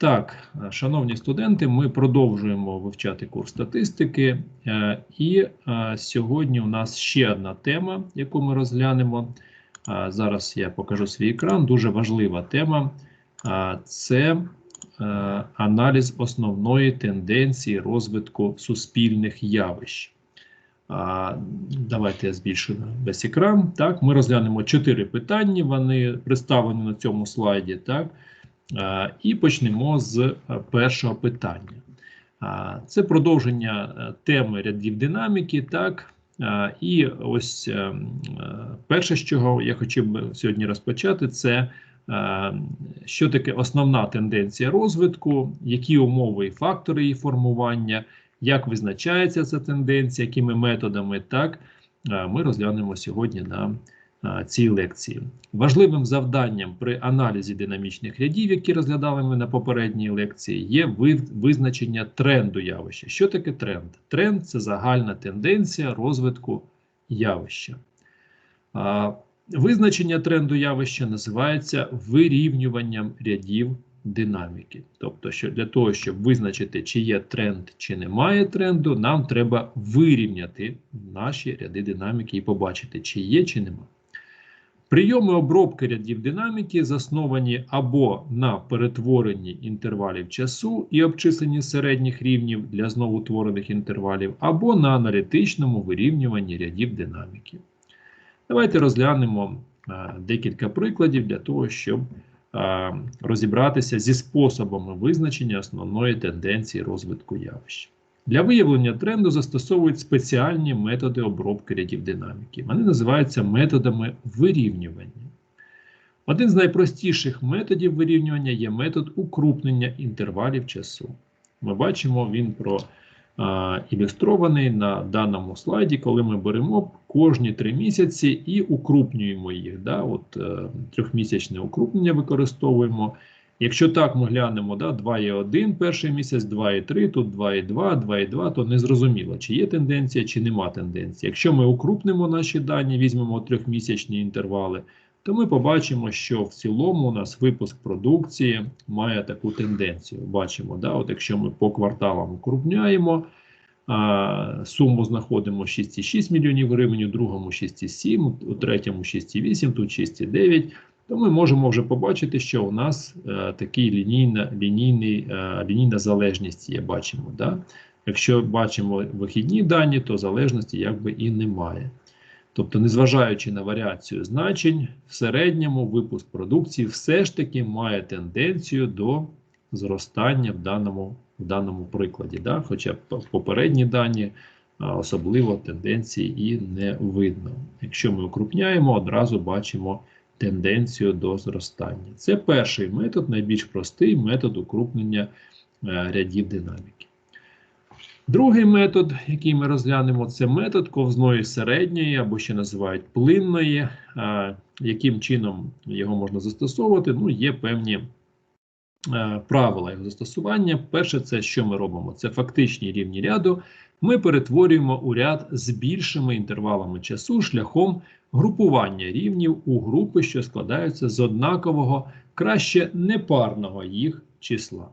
Так, шановні студенти, ми продовжуємо вивчати курс статистики, е, і е, сьогодні у нас ще одна тема, яку ми розглянемо. Е, Зараз я покажу свій екран. Дуже важлива тема це аналіз основної тенденції розвитку суспільних явищ. Давайте я збільшу весь екран. Так, ми розглянемо чотири питання. Вони представлені на цьому слайді. Так. Е, І почнемо з е, першого питання. Це продовження е, теми рядів динаміки. Так, Е, і ось е, е, перше, з чого я хотів би сьогодні розпочати, це е, що таке основна тенденція розвитку, які умови і фактори її формування, як визначається ця тенденція, якими методами, так е, ми розглянемо сьогодні на е, цій лекції. Важливим завданням при аналізі динамічних рядів, які розглядали ми на попередній лекції, є визначення тренду явища. Що таке тренд? Тренд це загальна тенденція розвитку явища. Визначення тренду явища називається вирівнюванням рядів динаміки. Тобто, що для того, щоб визначити, чи є тренд, чи немає тренду, нам треба вирівняти наші ряди динаміки і побачити, чи є, чи немає. Прийоми обробки рядів динаміки засновані або на перетворенні інтервалів часу і обчисленні середніх рівнів для зновутворених інтервалів, або на аналітичному вирівнюванні рядів динаміки. Давайте розглянемо е, декілька прикладів для того, щоб е, розібратися зі способами визначення основної тенденції розвитку явищ. Для виявлення тренду застосовують спеціальні методи обробки рядів динаміки. Вони називаються методами вирівнювання. Один з найпростіших методів вирівнювання є метод укрупнення інтервалів часу. Ми бачимо, він про ілюстрований на даному слайді, коли ми беремо кожні три місяці і укрупнюємо їх. Да? От, е, трьохмісячне укрупнення використовуємо. Якщо так ми глянемо, да, 2,1 перший місяць, 2,3, тут 2,2, 2,2, то не зрозуміло, чи є тенденція, чи нема тенденції. Якщо ми укрупнимо наші дані, візьмемо трьохмісячні інтервали, то ми побачимо, що в цілому у нас випуск продукції має таку тенденцію. Бачимо, да, от якщо ми по кварталам укрупняємо, а, суму знаходимо 6,6 мільйонів гривень, у другому 6,7, у третьому 6,8, тут 6,9 то ми можемо вже побачити, що у нас е, такий лінійна, лінійний, е, лінійна залежність є. Бачимо. Да? Якщо бачимо вихідні дані, то залежності якби і немає. Тобто, незважаючи на варіацію значень, в середньому випуск продукції все ж таки має тенденцію до зростання в даному, в даному прикладі. Да? Хоча попередні дані особливо тенденції і не видно. Якщо ми укрупняємо, одразу бачимо тенденцію до зростання. Це перший метод, найбільш простий метод укрупнення е, рядів динаміки. Другий метод, який ми розглянемо, це метод ковзної середньої або ще називають плинної. Е, Яким чином його можна застосовувати? Ну, є певні е, правила його застосування. Перше, це що ми робимо? Це фактичні рівні ряду. Ми перетворюємо у ряд з більшими інтервалами часу шляхом групування рівнів у групи, що складаються з однакового, краще непарного їх числа.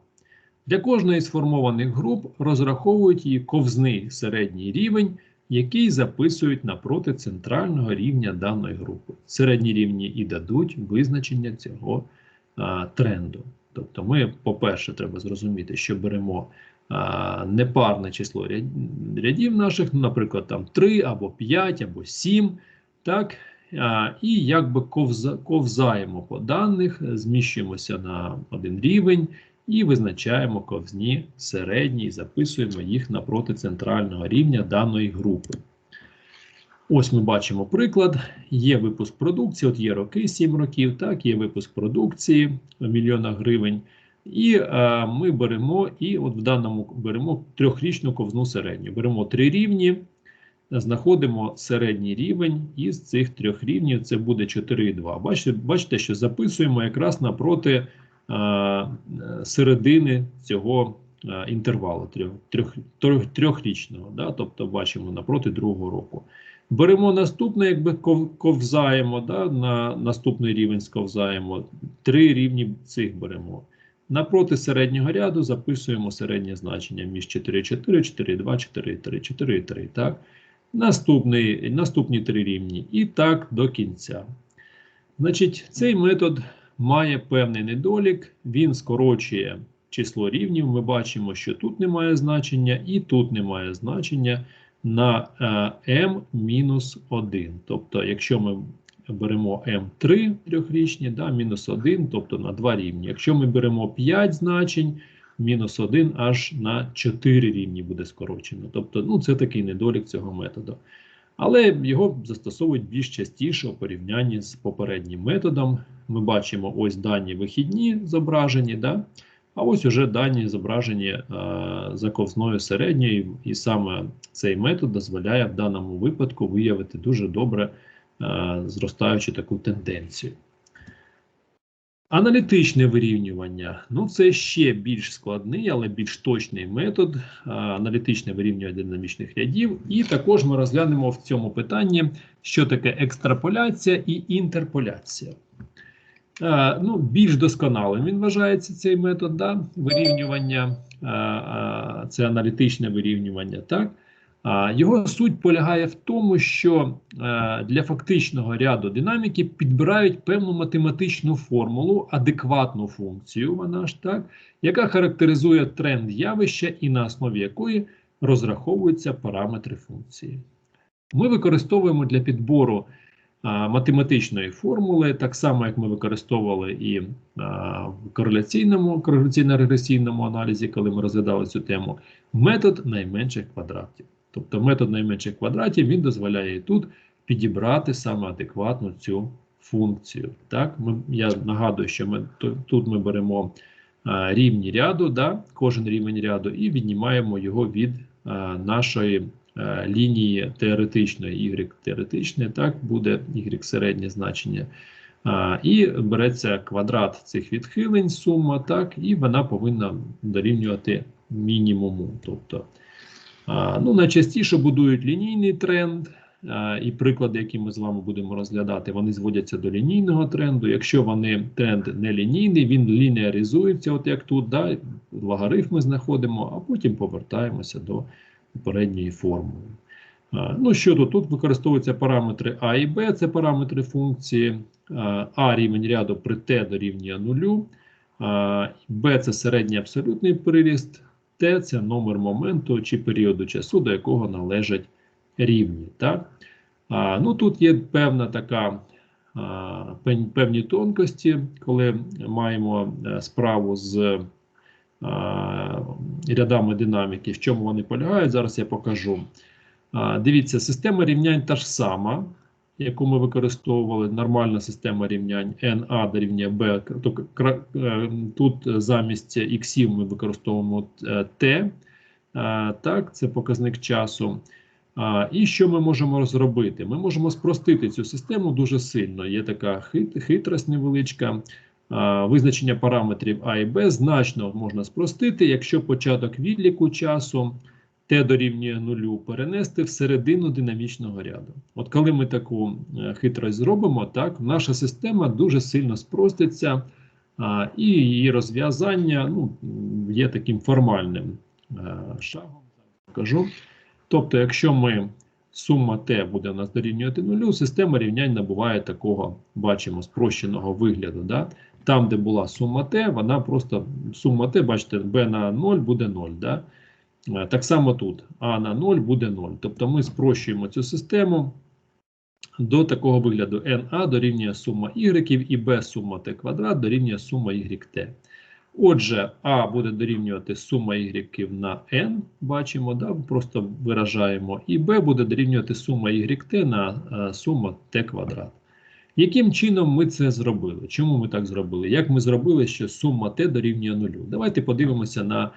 Для кожної з сформованих груп розраховують її ковзний середній рівень, який записують напроти центрального рівня даної групи. Середні рівні і дадуть визначення цього а, тренду. Тобто, ми, по-перше, треба зрозуміти, що беремо а, непарне число рядів наших, ну, наприклад, там 3 або 5 або 7, так, і якби ковза, ковзаємо по даних, зміщуємося на один рівень і визначаємо ковзні середні, і записуємо їх напроти центрального рівня даної групи. Ось ми бачимо приклад. Є випуск продукції, от є роки 7 років, так, є випуск продукції в мільйонах гривень. І е, ми беремо і от в даному беремо трьохрічну ковзну середню. Беремо три рівні, знаходимо середній рівень із цих трьох рівнів. Це буде 4,2. Бачите, бачите, що записуємо якраз напроти е, середини цього е, інтервалу трьох, трьох, трьох, трьохрічного. Да? Тобто бачимо напроти другого року. Беремо наступне, якби ков- ковзаємо, да? на наступний рівень сковзаємо. Три рівні цих беремо. Напроти середнього ряду записуємо середнє значення між 4,4, 4,2, 4,3, 4,3. Так? Наступний, наступні три рівні. І так до кінця. Значить, цей метод має певний недолік, він скорочує число рівнів. Ми бачимо, що тут немає значення, і тут немає значення на m-1. Тобто, якщо ми беремо m3 трьохрічні, да, мінус 1, тобто на 2 рівні. Якщо ми беремо 5 значень, мінус 1 аж на 4 рівні буде скорочено. Тобто, ну, це такий недолік цього методу. Але його застосовують більш частіше у порівнянні з попереднім методом. Ми бачимо ось дані вихідні зображені, да? а ось уже дані зображені е, за ковзною середньою, і саме цей метод дозволяє в даному випадку виявити дуже добре е, зростаючу таку тенденцію. Аналітичне вирівнювання ну це ще більш складний, але більш точний метод аналітичне вирівнювання динамічних рядів. І також ми розглянемо в цьому питанні, що таке екстраполяція і інтерполяція. Ну, Більш досконалим він вважається цей метод да, вирівнювання, а, це аналітичне вирівнювання. так. Його суть полягає в тому, що е, для фактичного ряду динаміки підбирають певну математичну формулу, адекватну функцію, вона ж так, яка характеризує тренд явища і на основі якої розраховуються параметри функції. Ми використовуємо для підбору математичної формули, так само, як ми використовували і в кореляційному кореляційно-регресійному аналізі, коли ми розглядали цю тему, метод найменших квадратів. Тобто метод найменших квадратів він дозволяє і тут підібрати саме адекватну цю функцію. Так, ми, Я нагадую, що ми тут ми беремо а, рівні ряду, да, кожен рівень ряду, і віднімаємо його від а, нашої а, лінії теоретичної, y теоретичної, так, буде y середнє значення. А, І береться квадрат цих відхилень, сума, так, і вона повинна дорівнювати мінімуму. тобто Ну, Найчастіше будують лінійний тренд, і приклади, які ми з вами будемо розглядати, вони зводяться до лінійного тренду. Якщо вони тренд не лінійний, він лінеаризується, от як тут, да, логарифми знаходимо, а потім повертаємося до попередньої формули. Ну, що тут? Тут використовуються параметри А і Б, це параметри функції, А рівень ряду при Т дорівнює нулю, Б це середній абсолютний приріст. Т це номер моменту чи періоду часу, до якого належать рівні. Так? А, ну, Тут є певна така а, певні тонкості, коли маємо е, справу з а, рядами динаміки, в чому вони полягають. Зараз я покажу. А, Дивіться, система рівнянь та ж сама яку ми використовували, нормальна система рівнянь NA дорівнює B, е, тут замість X ми використовуємо T, е, так, це показник часу. І що ми можемо зробити? Ми можемо спростити цю систему дуже сильно. Є така хитрость невеличка. Визначення параметрів А і Б значно можна спростити, якщо початок відліку часу Т дорівнює нулю перенести в середину динамічного ряду. От коли ми таку е, хитрость зробимо, так, наша система дуже сильно спроститься, а, і її розв'язання ну, є таким формальним а, е, шагом. Покажу. Тобто, якщо ми сума Т буде у нас дорівнювати нулю, система рівнянь набуває такого, бачимо, спрощеного вигляду. Да? Там, де була сума Т, вона просто сума Т, бачите, b на 0 буде 0. Да? Е, так само тут А на 0 буде 0. Тобто ми спрощуємо цю систему до такого вигляду NA дорівнює сума y і B сума t квадрат дорівнює сума YT. Отже, А буде дорівнювати сума y на n, бачимо, да, просто виражаємо, і B буде дорівнювати сума YT на е, сума t квадрат. Яким чином ми це зробили? Чому ми так зробили? Як ми зробили, що сума t дорівнює нулю? Давайте подивимося на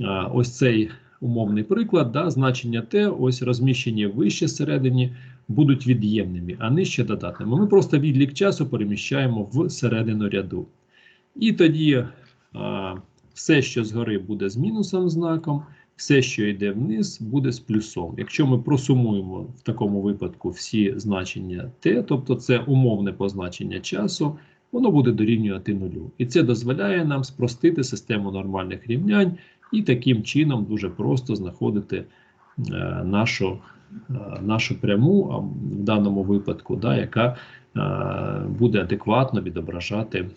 е, ось цей умовний приклад, да, значення Т, ось розміщені вище середині, будуть від'ємними, а нижче додатними. Ми просто відлік часу переміщаємо в середину ряду. І тоді а, все, що згори буде з мінусом знаком, все, що йде вниз, буде з плюсом. Якщо ми просумуємо в такому випадку всі значення Т, тобто це умовне позначення часу, воно буде дорівнювати нулю. І це дозволяє нам спростити систему нормальних рівнянь і таким чином дуже просто знаходити е, нашу, е, нашу пряму, а в даному випадку, да, яка е, буде адекватно відображати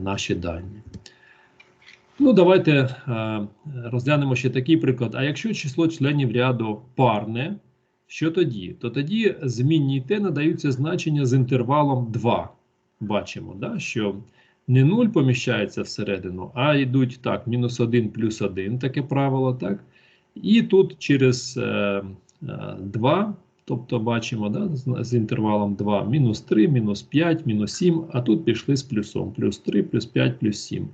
наші дані. Ну, давайте розглянемо ще такий приклад. А якщо число членів ряду парне, що тоді? То тоді змінні t надаються значення з інтервалом 2. Бачимо, да, що не 0 поміщається всередину, а йдуть так, мінус 1 плюс 1, таке правило, так? І тут через е, е, 2, тобто бачимо, да, з, з інтервалом 2, мінус 3, мінус 5, мінус 7, а тут пішли з плюсом, плюс 3, плюс 5, плюс 7.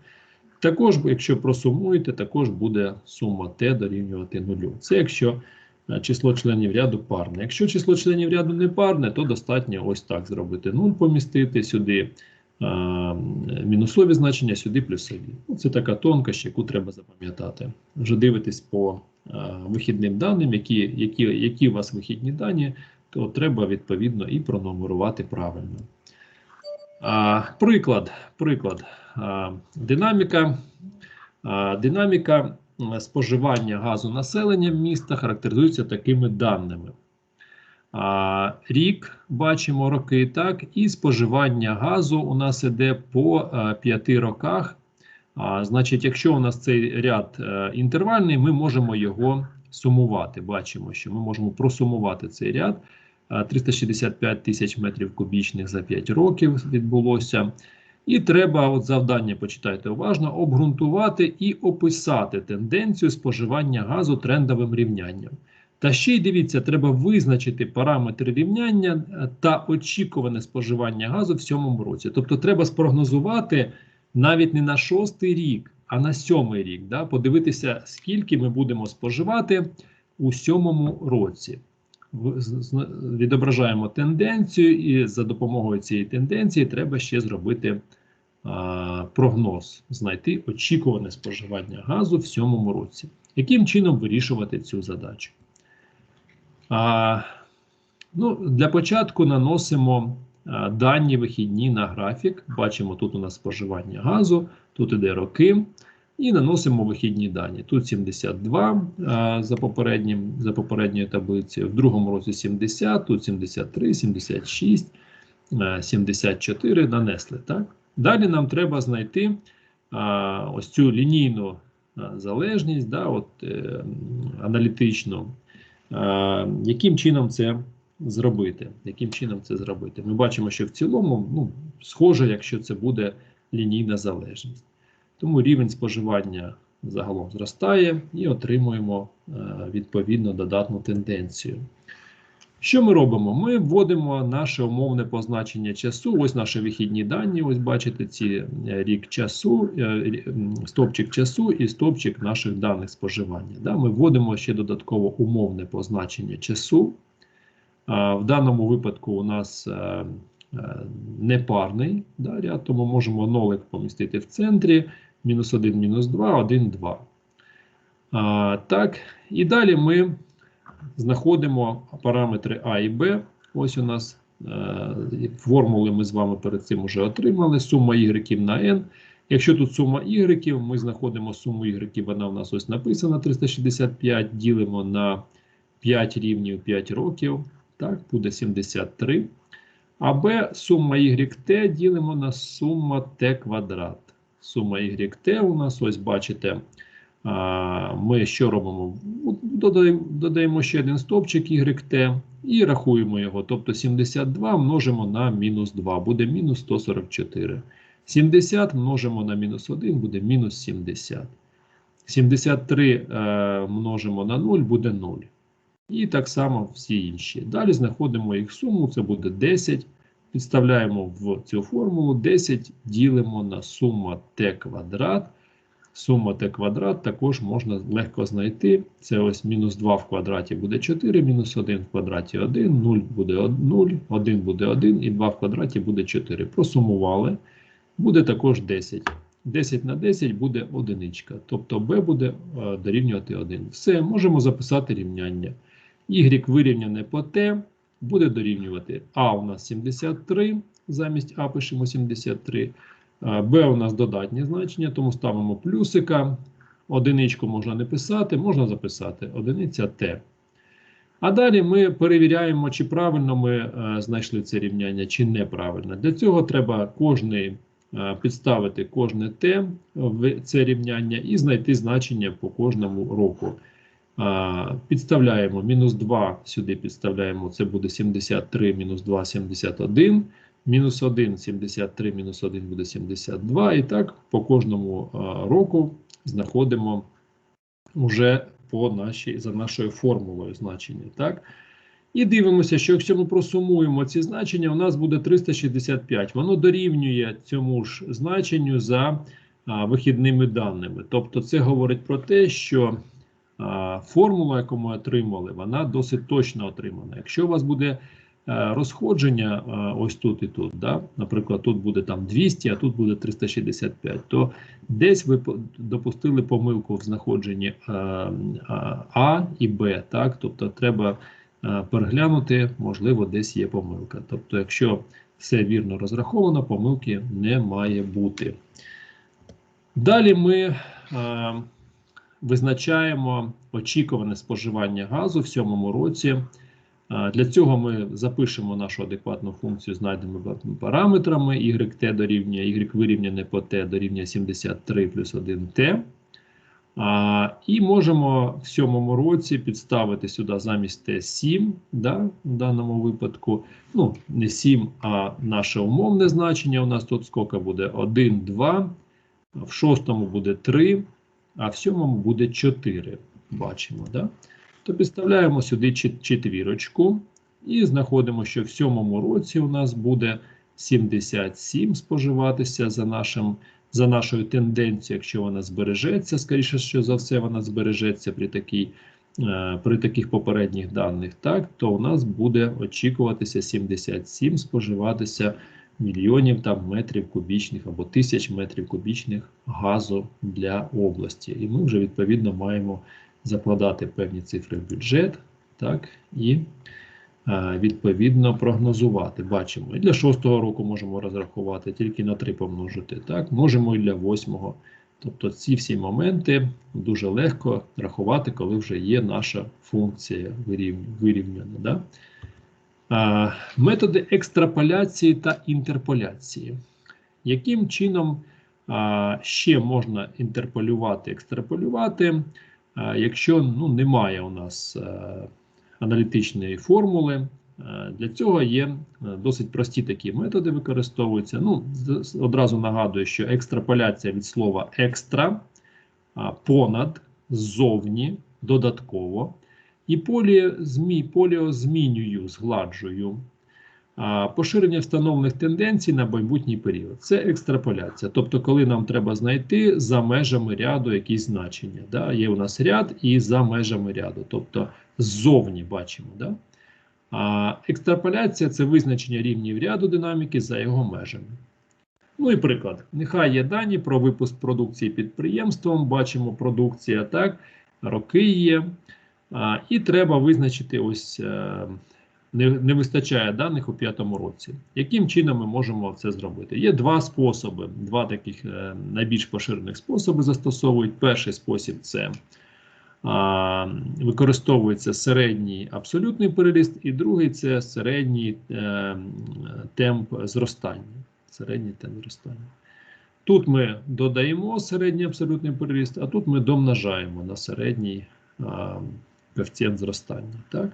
Також, якщо просумуєте, також буде сума t дорівнювати нулю. Це якщо е, число членів ряду парне. Якщо число членів ряду не парне, то достатньо ось так зробити 0 помістити сюди е, мінусові значення, сюди плюсові. Ну, Це така тонкощ, яку треба запам'ятати. Вже дивитесь по вихідним даним, які, які, які у вас вихідні дані, то треба відповідно і пронумерувати правильно. Приклад. приклад. А, Динаміка. Динаміка споживання газу населенням міста характеризується такими даними. Рік, бачимо роки, так, і споживання газу у нас іде по 5 роках. А, Значить, якщо у нас цей ряд е, інтервальний, ми можемо його сумувати. Бачимо, що ми можемо просумувати цей ряд. Е, 365 тисяч метрів кубічних за 5 років відбулося. І треба, от завдання, почитайте уважно, обґрунтувати і описати тенденцію споживання газу трендовим рівнянням. Та ще й дивіться, треба визначити параметри рівняння е, та очікуване споживання газу в сьомому році. Тобто, треба спрогнозувати навіть не на шостий рік, а на сьомий рік. Да? Подивитися, скільки ми будемо споживати у сьомому році. Відображаємо тенденцію, і за допомогою цієї тенденції треба ще зробити прогноз, знайти очікуване споживання газу в сьомому році. Яким чином вирішувати цю задачу? А, ну, для початку наносимо дані вихідні на графік. Бачимо, тут у нас споживання газу, тут іде роки. І наносимо вихідні дані. Тут 72 а, за, попереднім, за попередньою таблицею, в другому році 70, тут 73, 76, а, 74 нанесли. Так? Далі нам треба знайти а, ось цю лінійну залежність, да, от, е, аналітичну. А, яким чином це зробити? Яким чином це зробити? Ми бачимо, що в цілому ну, схоже, якщо це буде лінійна залежність. Тому рівень споживання загалом зростає і отримуємо е, відповідно додатну тенденцію. Що ми робимо? Ми вводимо наше умовне позначення часу. Ось наші вихідні дані. Ось бачите ці е, рік часу, е, стовпчик часу і стовпчик наших даних споживання. Да? Ми вводимо ще додатково умовне позначення часу. В даному випадку у нас е, непарний да, ряд, тому можемо нолик помістити в центрі. Мінус 1, мінус 2, 1, 2. Так, і далі ми знаходимо параметри А і Б. Ось у нас е, формули ми з вами перед цим вже отримали. Сума y на n. Якщо тут сума y, ми знаходимо суму y, вона у нас ось написана 365, ділимо на 5 рівнів 5 років. Так, буде 73. А b сума YT ділимо на сума t квадрат. Сума YT у нас, ось бачите, ми що робимо? Додаємо, додаємо ще один стовпчик YT і рахуємо його. Тобто 72 множимо на мінус 2, буде мінус 144. 70 множимо на мінус 1, буде мінус 70. 73 е, множимо на 0, буде 0. І так само всі інші. Далі знаходимо їх суму, це буде 10. Підставляємо в цю формулу 10 ділимо на сума t квадрат. Сума t квадрат також можна легко знайти. Це ось мінус 2 в квадраті буде 4, мінус 1 в квадраті 1, 0 буде 0, 1 буде 1 і 2 в квадраті буде 4. Просумували. Буде також 10. 10 на 10 буде одиничка. Тобто b буде е, дорівнювати 1. Все, можемо записати рівняння. Y вирівняне по t буде дорівнювати А у нас 73, замість А пишемо 73. Е, Б у нас додатнє значення, тому ставимо плюсика. Одиничку можна не писати, можна записати одиниця Т. А далі ми перевіряємо, чи правильно ми е, знайшли це рівняння, чи неправильно. Для цього треба кожний, е, підставити кожне Т в це рівняння і знайти значення по кожному року. Підставляємо мінус 2, сюди підставляємо, це буде 73, мінус 2, 71. Мінус 1, 73, мінус 1 буде 72. І так по кожному року знаходимо вже по нашій, за нашою формулою значення. Так? І дивимося, що якщо ми просумуємо ці значення, у нас буде 365. Воно дорівнює цьому ж значенню за а, вихідними даними. Тобто, це говорить про те, що а, формула, яку ми отримали, вона досить точно отримана. Якщо у вас буде розходження ось тут і тут, да? наприклад, тут буде там 200, а тут буде 365, то десь ви допустили помилку в знаходженні а, а, і Б. Так? Тобто треба переглянути, можливо, десь є помилка. Тобто, якщо все вірно розраховано, помилки не має бути. Далі ми визначаємо очікуване споживання газу в сьомому році. Для цього ми запишемо нашу адекватну функцію знайденими параметрами. YT дорівнює y вирівняне по t дорівнює 73 плюс 1t. І можемо в сьомому році підставити сюди замість t 7, да, в даному випадку. Ну, не 7, а наше умовне значення. У нас тут скільки буде 1, 2, в шостому буде 3, а в сьомому буде 4. Бачимо, да? То підставляємо сюди четвірочку і знаходимо, що в сьомому році у нас буде 77 споживатися за, нашим, за нашою тенденцією, якщо вона збережеться, скоріше що за все, вона збережеться при такій. е, При таких попередніх даних, так, то у нас буде очікуватися 77 споживатися мільйонів там метрів кубічних або тисяч метрів кубічних газу для області. І ми вже відповідно маємо закладати певні цифри в бюджет, так, і е, відповідно прогнозувати. Бачимо, і для шостого року можемо розрахувати, тільки на 3 помножити. Так, можемо і для восьмого. Тобто ці всі моменти дуже легко рахувати, коли вже є наша функція вирівняна. Да? А, методи екстраполяції та інтерполяції. Яким чином а, ще можна інтерполювати, екстраполювати? Е, Якщо ну, немає у нас е, аналітичної формули, е, для цього є досить прості такі методи використовуються. Ну, одразу нагадую, що екстраполяція від слова екстра, понад, ззовні, додатково. І полі, змі, поліо змінюю, згладжую. Поширення встановлених тенденцій на майбутній період. Це екстраполяція. Тобто, коли нам треба знайти за межами ряду якісь значення. Да? Є у нас ряд і за межами ряду. Тобто ззовні бачимо. Да? А екстраполяція це визначення рівнів ряду динаміки за його межами. Ну і приклад. Нехай є дані про випуск продукції підприємством. Бачимо продукція, так, роки є. А, і треба визначити ось. Не, не вистачає даних у п'ятому році. Яким чином ми можемо це зробити? Є два способи, два таких е, найбільш поширених способи застосовують. Перший спосіб це а, використовується середній абсолютний переріст, і другий це середній е, темп зростання. Середній темп зростання. Тут ми додаємо середній абсолютний переріст, а тут ми домножаємо на середній а, коефіцієнт зростання. Так?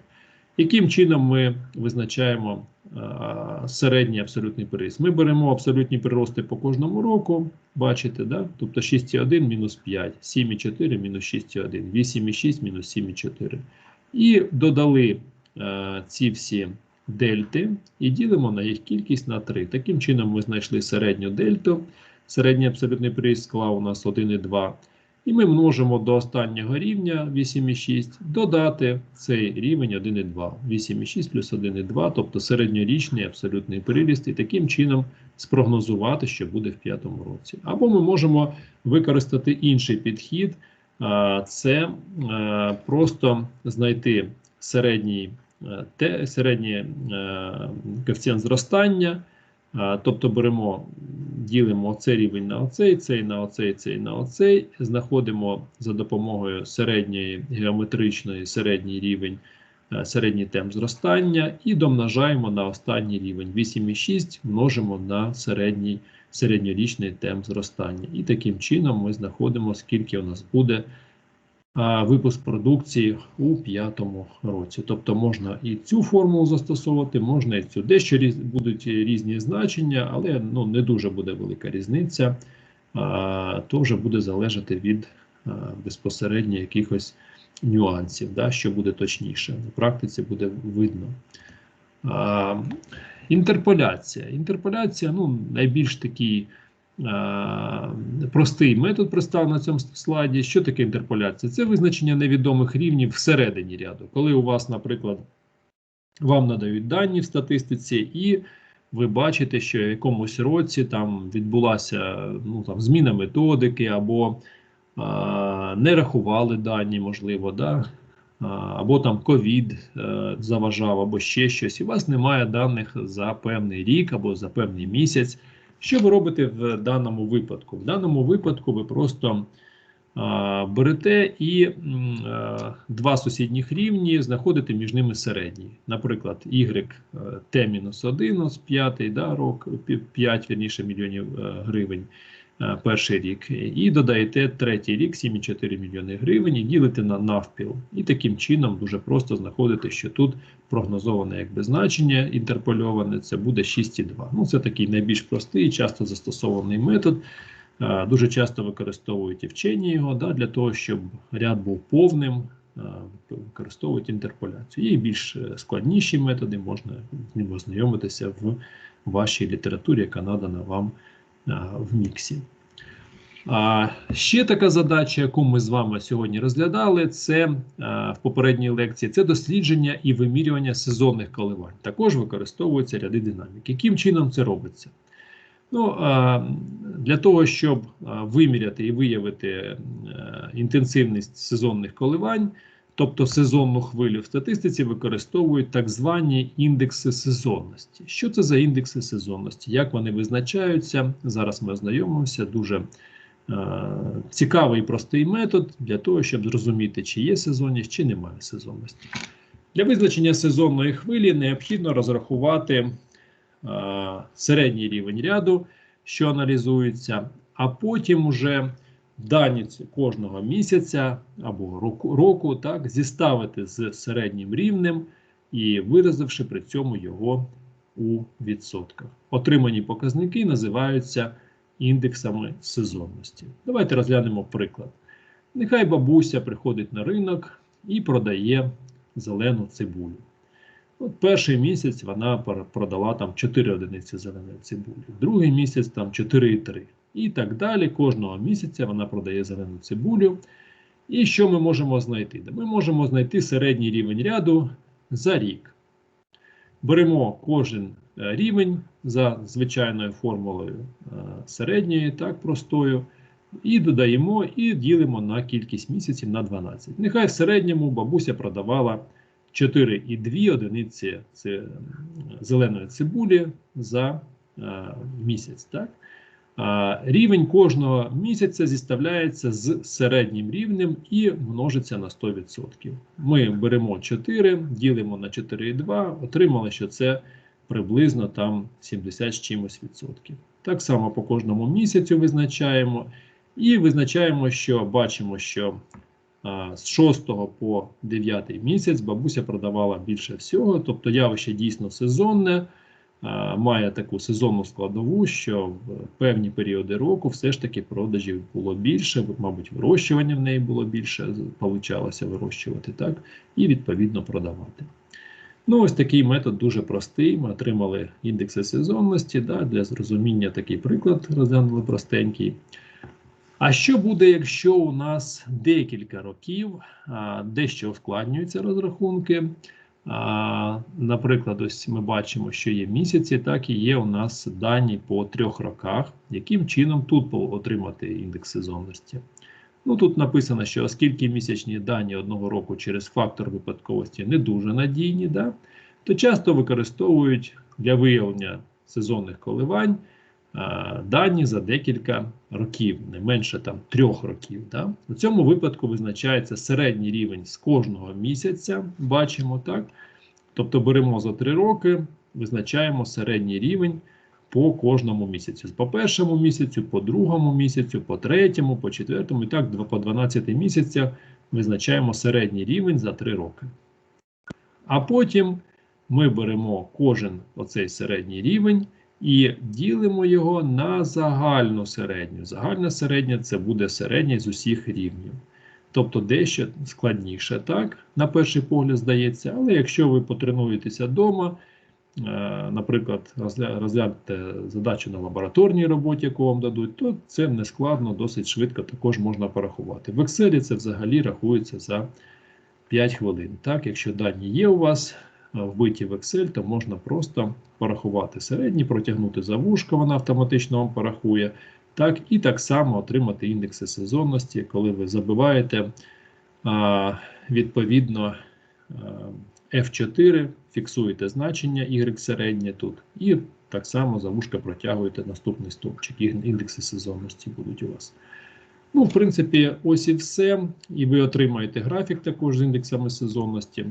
Яким чином ми визначаємо а, середній абсолютний приріст? Ми беремо абсолютні прирости по кожному року, бачите, да? тобто 6,1 мінус 5, 7,4 мінус 6,1, 8,6 мінус 7,4. І додали а, ці всі дельти і ділимо на їх кількість на 3. Таким чином ми знайшли середню дельту. Середній абсолютний приріст склав у нас 1,2. І ми множимо до останнього рівня 8,6, додати цей рівень 1,2. 8,6 плюс 1,2, тобто середньорічний абсолютний приріст, і таким чином спрогнозувати, що буде в п'ятому році. Або ми можемо використати інший підхід, це просто знайти середній, е, середній е, коефіцієнт зростання Тобто беремо, ділимо оцей рівень на оцей, цей на оцей, цей на оцей, знаходимо за допомогою середньої геометричної середній рівень, е, середній темп зростання і домножаємо на останній рівень. 8,6 множимо на середній, середньорічний темп зростання. І таким чином ми знаходимо, скільки у нас буде випуск продукції у п'ятому році. Тобто можна і цю формулу застосовувати, можна і цю. Дещо різ, будуть різні значення, але ну, не дуже буде велика різниця. А, то вже буде залежати від а, безпосередньо якихось нюансів, да, що буде точніше. На практиці буде видно. Інтерполяція. Інтерполяція ну, найбільш такий. Простий метод представлений на цьому слайді. Що таке інтерполяція? Це визначення невідомих рівнів всередині ряду. Коли у вас, наприклад, вам надають дані в статистиці, і ви бачите, що в якомусь році там відбулася ну, там, зміна методики, або а, не рахували дані, можливо, да? а, або там ковід е, заважав, або ще щось. І у вас немає даних за певний рік або за певний місяць. Що ви робите в даному випадку? В даному випадку ви просто а, берете і а, два сусідніх рівні знаходите між ними середній. Наприклад, y t-1, 5 да, рок, 5 вірніше, мільйонів гривень а, перший рік, і додаєте третій рік 7,4 мільйони гривень і ділите на навпіл. І таким чином дуже просто знаходите, що тут прогнозоване якби значення інтерпольоване, це буде 6,2. Ну, Це такий найбільш простий, часто застосований метод. Дуже часто використовують і вчені його да, для того, щоб ряд був повним, використовують інтерполяцію. І більш е, складніші методи, можна з ознайомитися в вашій літературі, яка надана вам в міксі. А ще така задача, яку ми з вами сьогодні розглядали, це в попередній лекції це дослідження і вимірювання сезонних коливань. Також використовуються ряди динаміки. Яким чином це робиться? Ну, Для того, щоб виміряти і виявити інтенсивність сезонних коливань, тобто сезонну хвилю в статистиці, використовують так звані індекси сезонності. Що це за індекси сезонності? Як вони визначаються? Зараз ми ознайомимося дуже. Цікавий і простий метод для того, щоб зрозуміти, чи є сезонність, чи немає сезонності. Для визначення сезонної хвилі необхідно розрахувати середній рівень ряду, що аналізується, а потім уже дані кожного місяця або року, так, зіставити з середнім рівнем і виразивши при цьому його у відсотках. Отримані показники називаються індексами сезонності. Давайте розглянемо приклад. Нехай бабуся приходить на ринок і продає зелену цибулю. От Перший місяць вона продала там 4 одиниці зеленої цибулі, другий місяць там 4,3. І так далі. Кожного місяця вона продає зелену цибулю. І що ми можемо знайти? Ми можемо знайти середній рівень ряду за рік. Беремо кожен Е, рівень за звичайною формулою е, середньої, так, простою. І додаємо і ділимо на кількість місяців на 12. Нехай в середньому бабуся продавала 4,2 одиниці зеленої цибулі за е, місяць. Так? Рівень кожного місяця зіставляється з середнім рівнем і множиться на 100%. Ми беремо 4, ділимо на 4,2, отримали, що це приблизно там 70 з чимось відсотків. Так само по кожному місяцю визначаємо. І визначаємо, що бачимо, що з 6 по 9 місяць бабуся продавала більше всього, тобто явище дійсно сезонне, має таку сезонну складову, що в певні періоди року все ж таки продажів було більше, мабуть, вирощування в неї було більше, получалося вирощувати так, і відповідно продавати. Ну, ось такий метод дуже простий. Ми отримали індекси сезонності. Да, Для зрозуміння такий приклад розглянули простенький. А що буде, якщо у нас декілька років а, дещо ускладнюються розрахунки? Наприклад, ось ми бачимо, що є місяці, так і є у нас дані по трьох роках. Яким чином тут отримати індекс сезонності? Ну тут написано, що оскільки місячні дані одного року через фактор випадковості не дуже надійні, да, то часто використовують для виявлення сезонних коливань дані за декілька років, не менше там трьох років. Да? У цьому випадку визначається середній рівень з кожного місяця, бачимо так. Тобто беремо за три роки, визначаємо середній рівень по кожному місяцю. По першому місяцю, по другому місяцю, по третьому, по четвертому і так по 12 місяцях визначаємо середній рівень за три роки. А потім ми беремо кожен оцей середній рівень і ділимо його на загальну середню. Загальна середня це буде середня з усіх рівнів. Тобто дещо складніше, так, на перший погляд здається, але якщо ви потренуєтеся вдома, е, наприклад, розгля- розглянете задачу на лабораторній роботі, яку вам дадуть, то це не складно, досить швидко також можна порахувати. В Excel це взагалі рахується за 5 хвилин. Так, якщо дані є у вас вбиті в Excel, то можна просто порахувати середні, протягнути за вушко, вона автоматично вам порахує. Так, і так само отримати індекси сезонності, коли ви забиваєте а, відповідно а, F4, фіксуєте значення Y середнє тут, і так само за вушка протягуєте наступний стовпчик. Індекси сезонності будуть у вас. Ну, в принципі, ось і все. І ви отримаєте графік також з індексами сезонності.